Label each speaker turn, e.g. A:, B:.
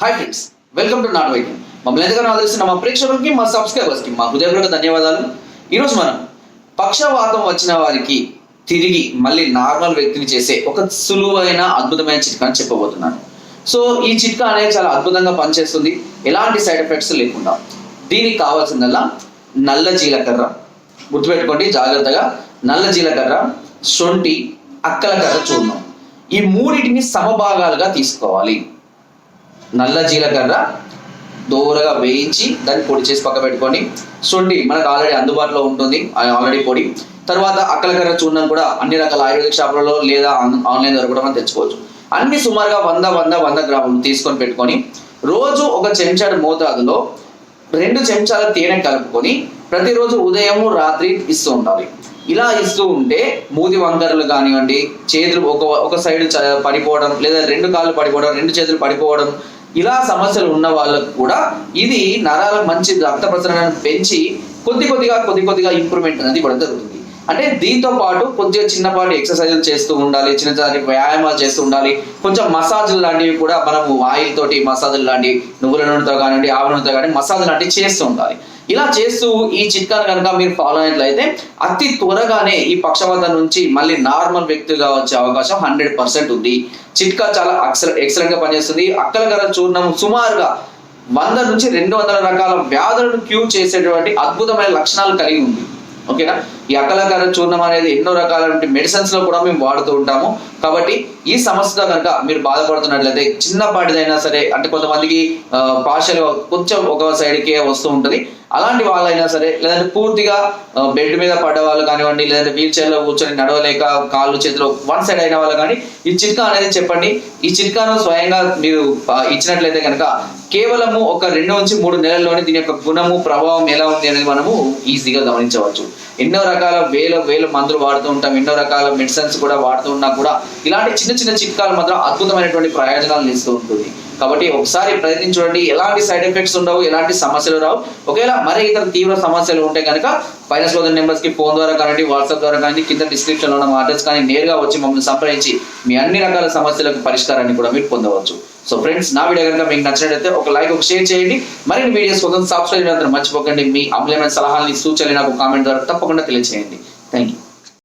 A: Hi friends welcome to not white మమ్మల్ని ఎంతగానో ఆదరిస్తున్న మా ప్రేక్షకులకి మా సబ్స్క్రైబర్స్కి మా హృదయపూర్వక ధన్యవాదాలు. ఈరోజు మనం పక్షవాతం వచ్చిన వారికి తిరిగి మళ్ళీ నార్మల్ వ్యక్తిని చేసే ఒక సులువైన అద్భుతమైన చిట్కాని చెప్పబోతున్నాను. సో ఈ చిట్కా అనేది చాలా అద్భుతంగా పనిచేస్తుంది. ఎలాంటి సైడ్ ఎఫెక్ట్స్ లేకుండా. దీనికి కావాల్సిందల్లా నల్ల జీలకర్ర. గుర్తుపెట్టుకోండి జాగ్రత్తగా. నల్ల జీలకర్ర శొంఠి అక్కల కర్ర చూర్ణం ఈ మూడింటిని సమభాగాలుగా తీసుకోవాలి. నల్ల జీలకర్ర దూరగా వేయించి దాన్ని పొడి చేసి పక్క పెట్టుకొని శొంఠి మనకు ఆల్రెడీ అందుబాటులో ఉంటుంది. ఆల్రెడీ పొడి. తర్వాత అక్కలకర్ర చూర్ణం కూడా అన్ని రకాల ఆయుర్వేదిక షాపులలో లేదా ఆన్- ఆన్లైన్ ద్వారా కూడా మనం తెచ్చుకోవచ్చు. అన్ని సుమారుగా వంద వంద వంద గ్రాములు తీసుకొని పెట్టుకొని రోజు ఒక చెంచాడు మోతాదులో రెండు చెంచాల తేనె కలుపుకొని ప్రతిరోజు ఉదయము రాత్రి ఇస్తూ ఉండాలి. ఇలా ఇస్తూ ఉంటే మూతి వంకరలు కానివ్వండి చేతులు ఒక ఒక సైడ్ చ- పడిపోవడం లేదా రెండు కాళ్ళు పడిపోవడం రెండు చేతులు పడిపోవడం ఇలా సమస్యలు ఉన్న వాళ్ళకు కూడా ఇది నరాలకు మంచి రక్త ప్రసరణను పెంచి కొద్ది కొద్దిగా కొద్ది కొద్దిగా ఇంప్రూవ్మెంట్ అనేది కూడా జరుగుతుంది. అంటే దీంతో పాటు కొద్దిగా చిన్నపాటి ఎక్సర్సైజులు చేస్తూ ఉండాలి చిన్న చిన్న వ్యాయామాలు చేస్తూ ఉండాలి. కొంచెం మసాజులు లాంటివి కూడా మనము ఆయిల్ తోటి మసాజులు లాంటి నువ్వుల నూనెతో కానివ్వండి ఆవు నూనెతో కానీ మసాజ్ లాంటివి చేస్తూ ఉండాలి. ఇలా చేస్తూ ఈ చిట్కాను కనుక మీరు ఫాలో అయినట్లయితే అతి త్వరగానే ఈ పక్షవాతం నుంచి మళ్ళీ నార్మల్ వ్యక్తిగా వచ్చే అవకాశం హండ్రెడ్ పర్సెంట్ ఉంది. చిట్కా చాలా ఎక్సలెంట్గా పనిచేస్తుంది. అక్కలగర చూర్ణం సుమారుగా వంద నుంచి రెండు వందల రకాల వ్యాధులను క్యూర్ చేసేటువంటి అద్భుతమైన లక్షణాలు కలిగి ఉంది. ఓకేనా? ఈ అక్కలకర చూర్ణం అనేది ఎన్నో రకాలైన మెడిసిన్స్లో కూడా మేము వాడుతూ ఉంటాము. కాబట్టి ఈ సమస్యతో కనుక మీరు బాధపడుతున్నట్లయితే చిన్నపాటిదైనా సరే అంటే కొంతమందికి పార్షల్ కొంచెం ఒక సైడ్కే వస్తూ ఉంటుంది. అలాంటి వాళ్ళైనా సరే లేదంటే పూర్తిగా బెడ్ మీద పడ్డ వాళ్ళు కానివ్వండి లేదంటే వీల్ చైర్లో కూర్చొని నడవలేక కాళ్ళు చేతిలో వన్ సైడ్ అయిన వాళ్ళు కానీ ఈ చిట్కా అనేది చెప్పండి. ఈ చిట్కాను స్వయంగా మీరు ఇచ్చినట్లయితే కనుక కేవలము ఒక రెండు నుంచి మూడు నెలల్లోనే దీని యొక్క గుణము ప్రభావం ఎలా ఉంది అనేది మనము ఈజీగా గమనించవచ్చు. ఎన్నో రకాల వేల వేల మందులు వాడుతూ ఉంటాం ఎన్నో రకాల మెడిసిన్స్ కూడా వాడుతూ ఉన్నా కూడా ఇలాంటి చిన్న చిన్న చిట్కాలు మాత్రం అద్భుతమైనటువంటి ప్రయోజనాలను ఇస్తూ ఉంటుంది. కాబట్టి ఒకసారి ప్రయత్నించండి ఎలాంటి సైడ్ ఎఫెక్ట్స్ ఉండవు ఎలాంటి సమస్యలు రావు. ఒకవేళ మరే ఇతర తీవ్ర సమస్యలు ఉంటే కనుక ఫైనాన్స్ సోదరు నెంబర్స్కి ఫోన్ ద్వారా కానీ వాట్సాప్ ద్వారా కానీ కింద డిస్క్రిప్షన్లో ఉన్న అడ్రస్ కానీ నేరుగా వచ్చి మమ్మల్ని సంప్రదించి మీ అన్ని రకాల సమస్యలకు పరిష్కారాన్ని కూడా మీరు పొందవచ్చు. సో ఫ్రెండ్స్ నా వీడియో కనుక మీకు నచ్చినట్లయితే ఒక లైక్ ఒక షేర్ చేయండి. మరిన్ని వీడియోస్ కోసం సబ్స్క్రైబ్ చేయడం మర్చిపోకండి. మీ అమూల్యమైన సలహాలని సూచనలు నాకు కామెంట్ ద్వారా తప్పకుండా తెలియజేయండి